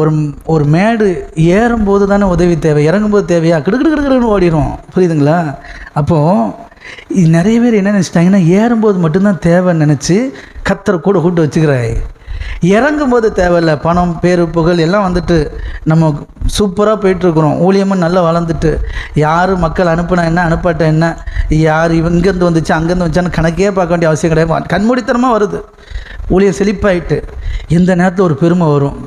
ஒரு ஒரு மேடு ஏறும்போது தானே உதவி தேவை இறங்கும்போது தேவையா? கிடுக்கிடு கிடுக்கிடுன்னு ஓடிடும் புரியுதுங்களா? அப்போது நிறைய பேர் என்ன நினச்சிட்டாங்கன்னா ஏறும்போது மட்டும்தான் தேவைன்னு நினச்சி கத்தரை கூட கூப்பிட்டு வச்சுக்கிறாய் இறங்கும்போது தேவையில்லை. பணம் பேரு புகழ் எல்லாம் வந்துட்டு நம்ம சூப்பராக போயிட்டுருக்குறோம். ஊழியமும் நல்லா வளர்ந்துட்டு. யார் மக்கள் அனுப்புனா என்ன அனுப்பாட்ட என்ன? யார் இங்கேருந்து வந்துச்சு அங்கேருந்து வந்துச்சான்னு கணக்கே பார்க்க வேண்டிய அவசியம் கிடையாது. கண்மூடித்தனமாக வருது. ஊழியம் செழிப்பாயிட்டு. இந்த நேரத்தில் ஒரு பெருமை வரும்.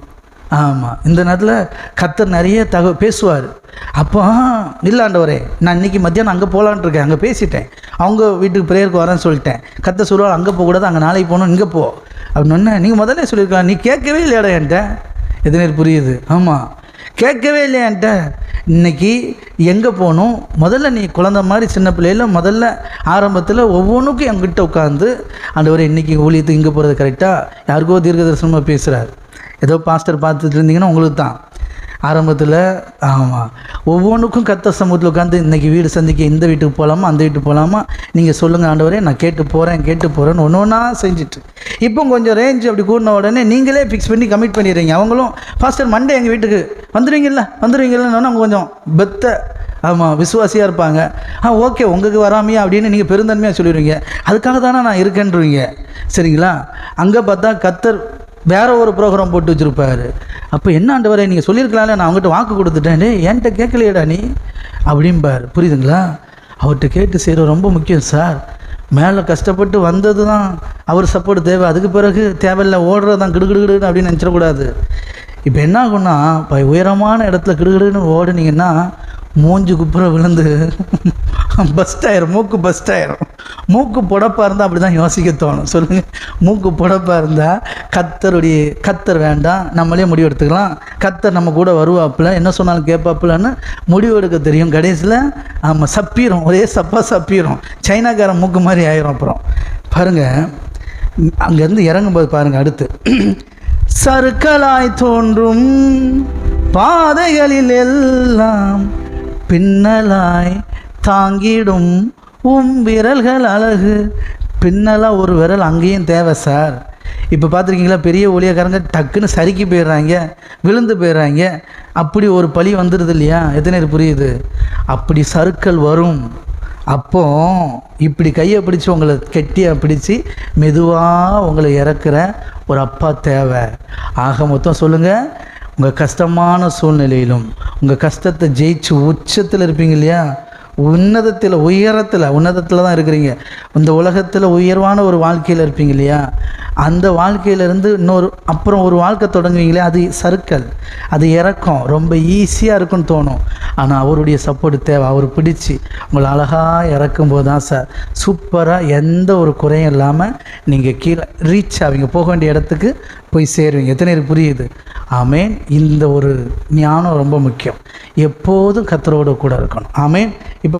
ஆமாம் இந்த நேரத்தில் கத்தர் நிறைய தக பேசுவார். அப்போ இல்லாண்டவரே நான் இன்னைக்கு மத்தியானம் அங்கே போகலான் இருக்கேன். அங்கே பேசிட்டேன். அவங்க வீட்டுக்கு ப்ரேயருக்கு வரேன்னு சொல்லிட்டேன். கத்த சொல்லுவாள் அங்கே போகக்கூடாது அங்கே நாளைக்கு போகணும் இங்கே போ. அப்படின்னு நீங்கள் முதல்ல சொல்லியிருக்கலாம் நீ கேட்கவே இல்லையாடா என்கிட்ட? எதுனே புரியுது. ஆமாம் கேட்கவே இல்லையா என்கிட்ட? இன்னைக்கு எங்கே போகணும்? முதல்ல நீ குழந்த மாதிரி சின்ன பிள்ளையில முதல்ல ஆரம்பத்தில் ஒவ்வொன்றுக்கும் என்கிட்ட உட்காந்து ஆண்டவரே இன்னைக்கு ஊழியத்துக்கு இங்கே போகிறது கரெக்டாக யாருக்கோ தீர்க்க தரிசனமாக பேசுகிறார் ஏதோ பாஸ்டர் பார்த்துட்டு இருந்தீங்கன்னா உங்களுக்கு தான். ஆரம்பத்தில் ஆமாம் ஒவ்வொன்றுக்கும் கத்த சமூகத்தில் உட்காந்து இன்றைக்கி வீடு சந்திக்க இந்த வீட்டுக்கு போகலாமா அந்த வீட்டுக்கு போகலாமா நீங்கள் சொல்லுங்கள் ஆண்டவரே நான் கேட்டு போகிறேன் கேட்டு போகிறேன்னு ஒன்று ஒன்றா செஞ்சுட்டு. இப்போ கொஞ்சம் ரேஞ்ச் அப்படி கூடின உடனே நீங்களே ஃபிக்ஸ் பண்ணி கமிட் பண்ணிடுறீங்க. அவங்களும் பாஸ்டர் மண்டே எங்கள் வீட்டுக்கு? வந்துடுவீங்கல்ல வந்துடுவீங்கல்லன்னு அவங்க கொஞ்சம் பெத்த ஆமாம் விசுவாசியாக இருப்பாங்க. ஆ ஓகே உங்களுக்கு வராமையா? அப்படின்னு நீங்கள் பெருந்தன்மையாக சொல்லிடுவீங்க. அதுக்காக தானே நான் இருக்கேன்றீங்க. சரிங்களா? அங்கே பார்த்தா கத்தர் வேற ஒரு ப்ரோக்ராம் போட்டு வச்சுருப்பாரு. அப்போ என்ன ஆண்டவரே நீங்கள் சொல்லியிருக்கலாம்ல நான் அவங்ககிட்ட வாக்கு கொடுத்துட்டேன். என்கிட்ட கேட்கலையேடா நீ. அப்படிம்பார். புரியுதுங்களா? அவர்கிட்ட கேட்டு செய்கிற ரொம்ப முக்கியம் சார். மேலே கஷ்டப்பட்டு வந்தது தான் அவர் சப்போர்ட் தேவை. அதுக்கு பிறகு தேவையில்லை ஓடுறது தான் கிடுகிடுகிடுன்னு அப்படின்னு நினச்சிடக்கூடாது. இப்போ என்ன ஆகும்னா இப்போ உயரமான இடத்துல கிடுகிடுன்னு ஓடுனீங்கன்னா மூஞ்சு குப்புற விழுந்து பஸ்ட் ஆயிரும் மூக்கு பஸ்ட் ஆயிரும். மூக்கு புடப்பாக இருந்தால் அப்படி தான் யோசிக்க தோணும். சொல்லுங்கள் மூக்கு புடப்பாக இருந்தால் கத்தருடைய கத்தர் வேண்டாம் நம்மளே முடிவு எடுத்துக்கலாம். கத்தர் நம்ம கூட வருவாப்புல என்ன சொன்னாலும் கேட்பாப்புலன்னு முடிவு எடுக்க தெரியும். கடைசியில் ஆமாம் சப்பிடும் ஒரே சப்பாக சப்பிடும் சைனாக்காரன் மூக்கு மாதிரி ஆயிரும் அப்புறம். பாருங்கள் அங்கேருந்து இறங்கும்போது பாருங்கள் அடுத்து. சருக்களாய் தோன்றும் பாதைகளில் எல்லாம் பின்னலாய் தாங்கிடும் உம் விரல்கள் அழகு. பின்னலாக ஒரு விரல் அங்கேயும் தேவை சார். இப்போ பார்த்துருக்கீங்களா பெரிய ஒளியக்காரங்க டக்குன்னு சறுக்கி போயிடுறாங்க விழுந்து போயிடுறாங்க. அப்படி ஒரு பழி வந்துடுது இல்லையா? எத்தனை பேர் புரியுது? அப்படி சறுக்கள் வரும். அப்போ இப்படி கையை பிடிச்சி உங்களை கெட்டியாக பிடிச்சி மெதுவாக உங்களை இறக்குற ஒரு அப்பா தேவை. ஆக மொத்தம் சொல்லுங்கள் உங்கள் கஷ்டமான சூழ்நிலையிலும் உங்கள் கஷ்டத்தை ஜெயிச்சு உச்சத்தில் இருப்பீங்க இல்லையா? உன்னதத்தில் உயரத்தில் உன்னதத்தில் தான் இருக்கிறீங்க. இந்த உலகத்தில் உயர்வான ஒரு வாழ்க்கையில் இருப்பீங்க இல்லையா? அந்த வாழ்க்கையிலேருந்து இன்னொரு அப்புறம் ஒரு வாழ்க்கை தொடங்குவீங்களே அது சறுக்கல். அது இறக்கம். ரொம்ப ஈஸியாக இருக்குன்னு தோணும். ஆனால் அவருடைய சப்போர்ட் தேவை. அவர் பிடிச்சி உங்களை அழகாக இறக்கும்போது தான் சார் சூப்பராக எந்த ஒரு குறையும் இல்லாமல் நீங்கள் கீழே ரீச் ஆவீங்க. போக வேண்டிய இடத்துக்கு போய் சேருவீங்க. எத்தனை பேர் புரியுது? ஆமேன் இந்த ஒரு ஞானம் ரொம்ப முக்கியம். எப்போதும் கத்தரோட கூட இருக்கணும். ஆமேன் இப்போ